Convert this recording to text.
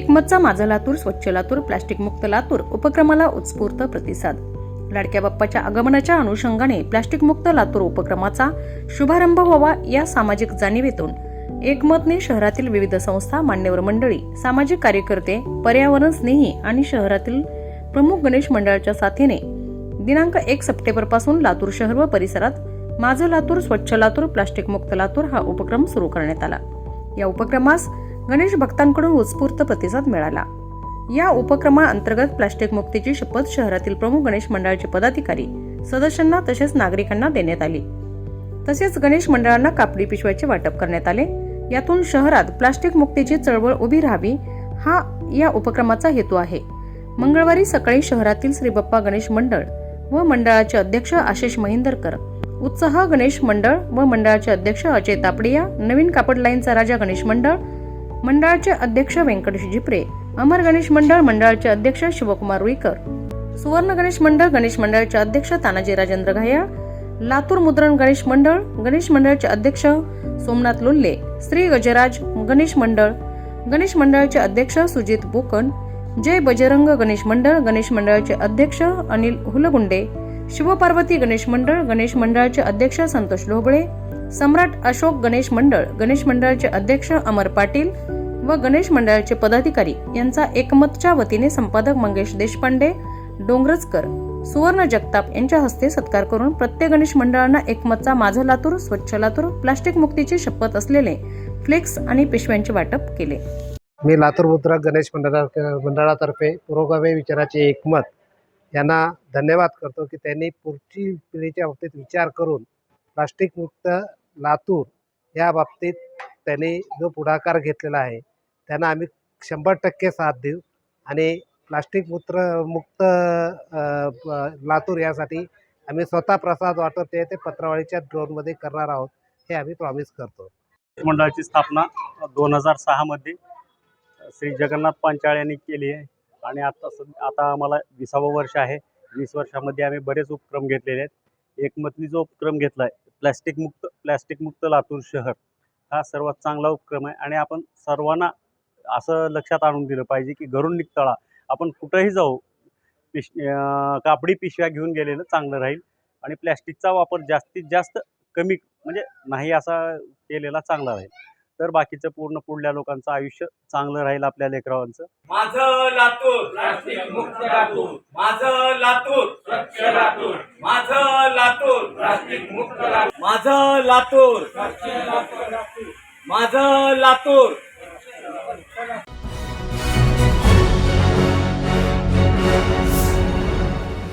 एकमतचा माझा लातूर स्वच्छ लातूर प्लास्टिक मुक्त लातूर उपक्रमाला उत्स्फूर्त प्रतिसाद. लाडक्या बाप्पाच्या आगमनाच्या अनुषंगाने प्लास्टिक मुक्त लातूर उपक्रमाचा शुभारंभ व्हावा या सामाजिक जाणीवेतून एकमतने शहरातील विविध संस्था मान्यवर मंडळी सामाजिक कार्यकर्ते पर्यावरण स्नेही आणि शहरातील प्रमुख गणेश मंडळाच्या साथीने दिनांक एक सप्टेंबरपासून लातूर शहर व परिसरात माझं लातूर स्वच्छ लातूर प्लास्टिक मुक्त लातूर हा उपक्रम सुरू करण्यात आला. या उपक्रमास गणेश भक्तांकडून उत्स्फूर्त प्रतिसाद मिळाला. या उपक्रमाअंतर्गत प्लास्टिक मुक्तीची शपथ शहरातील प्रमुख गणेश मंडळाचे पदाधिकारी सदस्यांना तसेच नागरिकांना देण्यात आली. तसेच गणेश मंडळांना कापडी पिशव्याचे वाटप करण्यात आले. यातून शहरात प्लास्टिक मुक्तीची चळवळ उभी राहावी हा या उपक्रमाचा हेतू आहे. मंगळवारी सकाळी शहरातील श्री बाप्पा गणेश मंडळ व मंडळाचे अध्यक्ष आशिष महिंदरकर उत्साह गणेश मंडळ व मंडळाचे अध्यक्ष अजय तापडिया नवीन कापड लाईनचा राजा गणेश मंडळ मंडळाचे अध्यक्ष व्यंकटेश जिप्रे अमर गणेश मंडळ मंडळाचे अध्यक्ष शिवकुमार रुईकर सुवर्ण गणेश मंडळ गणेश मंडळाचे अध्यक्ष तानाजी राजेंद्र घायाळ लातूर मुद्रण गणेश मंडळ गणेश मंडळाचे अध्यक्ष सोमनाथ लोल्ले श्री गजराज गणेश मंडळ गणेश मंडळाचे अध्यक्ष सुजित बोकन जय बजरंग गणेश मंडळ गणेश मंडळाचे अध्यक्ष अनिल हुलगुंडे शिवपार्वती गणेश मंडळ गणेश मंडळाचे अध्यक्ष संतोष लोबळे सम्राट अशोक गणेश मंडळ गणेश मंडळाचे अध्यक्ष अमर पाटील व गणेश मंडळाचे पदाधिकारी यांचा एकमतच्या वतीने संपादक मंगेश देशपांडे डोंगरजकर सुवर्ण जगताप यांच्या हस्ते सत्कार करून प्रत्येक गणेश मंडळांना एकमतचा माझं लातूर स्वच्छ लातूर प्लास्टिक मुक्तीची शपथ असलेले फ्लेक्स आणि पिशव्यांचे वाटप केले. मी लातूर मुद्रक गणेश मंडळा मंडळातर्फे पुरोगामी विचाराचे एकमत यांना धन्यवाद करतो की त्यांनी पुढची पिढीच्या बाबतीत विचार करून प्लास्टिक मुक्त लातूर या बाबतीत त्यांनी जो पुढाकार घेतलेला आहे त्यांना आम्ही शंभर टक्के साथ देऊ. आणि प्लास्टिक मुत्र मुक्त लातूर यासाठी आम्ही स्वतः प्रसाद वाटप ते ते पत्रावळीच्या ड्रोनमध्ये करणार आहोत हे आम्ही प्रॉमिस करतो. मंडळाची स्थापना दोन हजार सहामध्ये श्री जगन्नाथ पांचाळ यांनी केली आहे. आणि आता सद आता आम्हाला विसावं वर्ष आहे. वीस वर्षामध्ये आम्ही बरेच उपक्रम घेतलेले आहेत. एकमतनी जो उपक्रम घेतला आहे प्लॅस्टिकमुक्त प्लॅस्टिकमुक्त लातूर शहर हा सर्वात चांगला उपक्रम आहे. आणि आपण सर्वांना असं लक्षात आणून दिलं पाहिजे की घरून निघताळा. आपण कुठंही जाऊ पिश कापडी पिशव्या घेऊन गेलेलं चांगलं राहील. आणि प्लॅस्टिकचा वापर जास्तीत जास्त कमी म्हणजे नाही असा केलेला चांगला राहील. तर बाकीचं पूर्ण पुढल्या लोकांचं आयुष्य चांगलं राहील आपल्या लेकरांचं. माझं लातूर प्लास्टिक मुक्त लातूर. माझं लातूर स्वच्छ लातूर. माझं लातूर प्लास्टिक मुक्त लातूर. माझं लातूर. माझं लातूर.